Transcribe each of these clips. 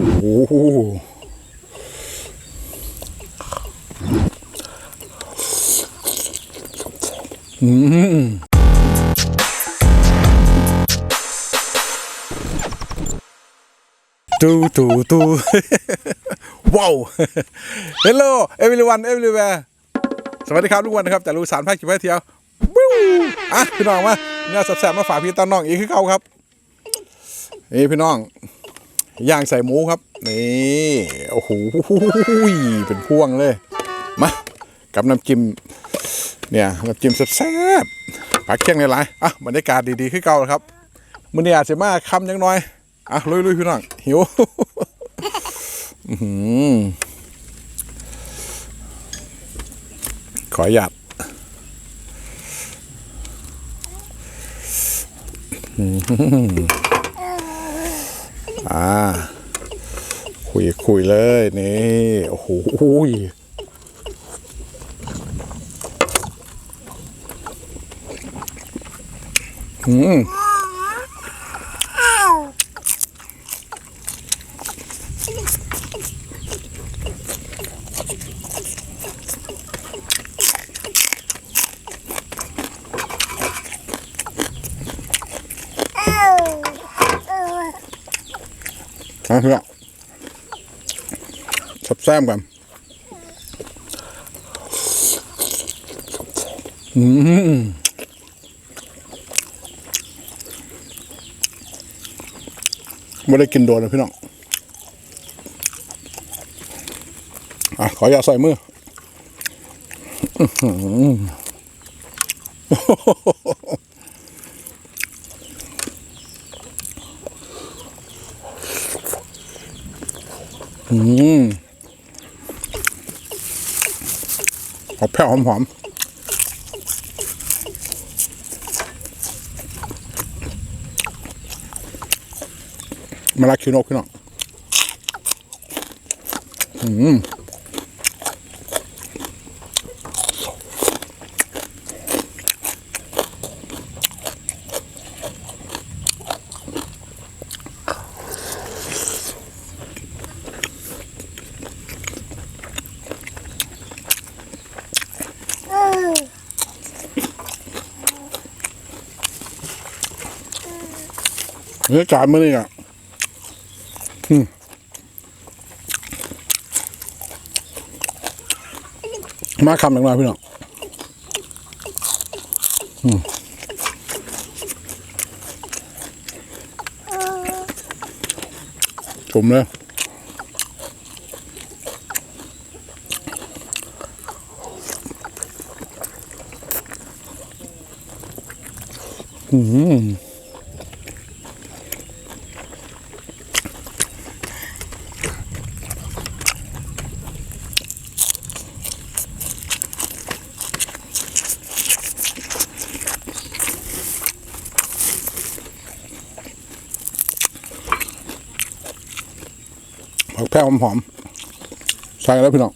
โอ้โหอืมตูตูตูว้าวเฮลโลเอวิลวันเอวิลแวร์สวัสดีครับทุกวันนะครับจากลูสารภาคกิจวัตรเที่ยววิวอะพี่น้องมาเนี่ยแสบๆมาฝากพี่ตาน้องอีกคือเก่าครับนี่พี่น้อง ย่างใส่หมูครับ นี่โอ้โหเป็นพ่วงเลย มากับน้ำจิ้มเนี่ยน้ำจิ้มแซ่บๆผักเคี่ยงหลายอะบรรยากาศดีๆขึ้นเก่าแล้วครับมื้อนี้อาจจะมาคำยังน้อยอะลุยๆพี่น้องหิวอื้อหือขอหยัดอ่า คุยคุยเลยนี่ โอ้โหอืม อะพี่น้องสับแซมกันอืมไม่ได้กินโดนนะพี่น้อง อะ ขออย่าใส่มืออ อืมหอมแผ่วหอมหอมมาลาคิวโนกพี่น้องอืม เนื้อจานมื่อนี่อะอืมมาคำหนึ่งหน่อยพี่น้องอืมจุ่มเลยอืม ผักแพร่หอมๆใส่แล้วพี่น้อง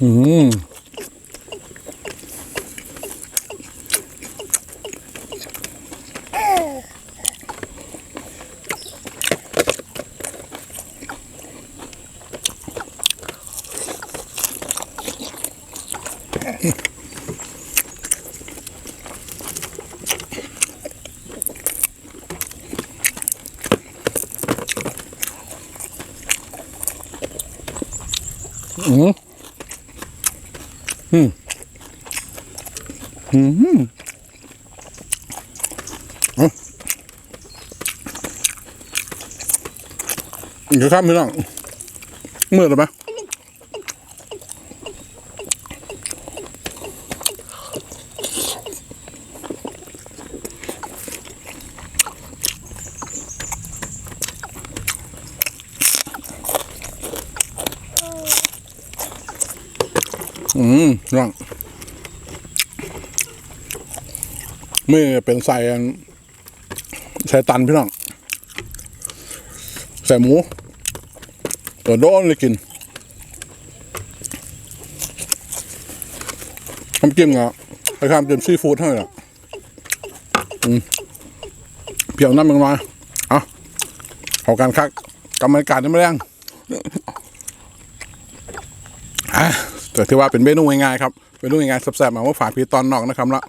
อืม อืมอืมอืมเดี๋ยวข้ามพี่น้องเมืดหรือเปล่า อืมน้องมือเป็นใส่ใส่ตันพี่น้อง ใส่หมูตัวโดนเลยกินน้ำจิ้มอะไปทำจิ้มซีฟู้ดเท่านั้นแหละอืมเพียวน้ำมันมาเอาเอาการคักกรรมการนี่ไม่แรงอะ แต่ถือว่าเป็นเมนูง่ายๆครับเมนูง่ายๆแซ่บๆมาว่าฝากพี่ตอนนอกนะครับละ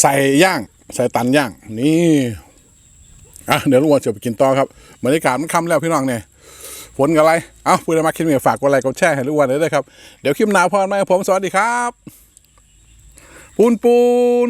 ใส่ย่างใส่ตันย่างนี่อะเดี๋ยวลุงวันจะไปกินต่อครับบรรยากาศมันค่ำแล้วพี่น้องเนี่ยฝนกับอะไรเอ้าพูดมาคลิปนี้ฝากกดไลค์กดแชร์ให้ทุกวันเลยนะครับเดี๋ยวคลิปหนาวพอไหมผมสวัสดีครับ ปูนปูน